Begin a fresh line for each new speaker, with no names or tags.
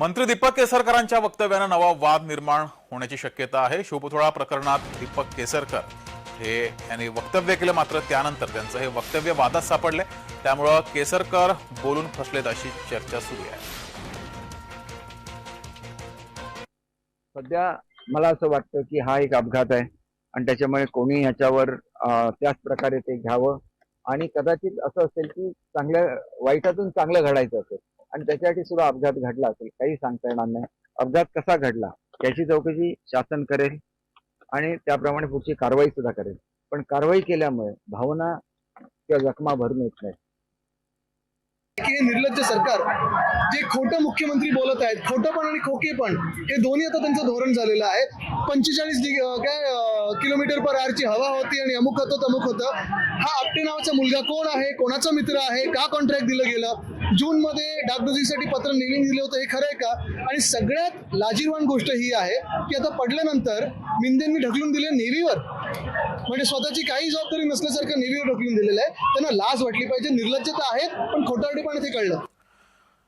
मंत्री दीपक केसरकरांच्या वक्तव्यानं नवा वाद निर्माण होण्याची शक्यता आहे. शिवपुतळा प्रकरणात दीपक केसरकर हे यांनी वक्तव्य केलं मात्र त्यानंतर त्यांचं हे वक्तव्य वादात सापडले. त्यामुळं केसरकर बोलून फसलेत अशी चर्चा सुरू आहे.
सध्या मला असं वाटतं की हा एक अपघात आहे आणि त्याच्यामुळे कोणी याच्यावर त्याच प्रकारे ते घ्यावं आणि कदाचित असं असेल की चांगल्या वाईटातून चांगलं घडायचं असेल. आणि त्याच्यासाठी सुद्धा अपघात घडला असेल काही सांगता येणार नाही. अपघात कसा घडला याची चौकशी शासन करेल आणि त्याप्रमाणे पुढची कारवाई सुद्धा करेल. पण कारवाई केल्यामुळे भावना किंवा जखमा भरून येत नाही
हे निर्लज्ज सरकार जे खोटं मुख्यमंत्री बोलत आहेत खोटंपण आणि खोके पण हे दोन्ही आता त्यांचं धोरण झालेलं आहे. पंचेचाळीस डिग्री काय किलोमीटर पर आरची हवा होती आणि अमुक होतं तमुक होतं. हा आपटे नावाचा मुलगा कोण आहे? कोणाचा मित्र आहे? का कॉन्ट्रॅक्ट दिलं गेलं? जून मध्ये डागडुजीसाठी पत्र नेहमी दिलं होतं हे खरं आहे का? आणि सगळ्यात लाजीरवाण गोष्ट ही आहे की आता पडल्यानंतर मिंदेंनी ढकलून दिले नेव्हीवर. म्हणजे स्वतःची काही जबाबदारी नसल्यासारखं नेव्हीवर ढकलून दिलेलं आहे. त्यांना लाज वाटली पाहिजे. निर्लज्जता आहेत पण खोटारडेपण ते कळलं.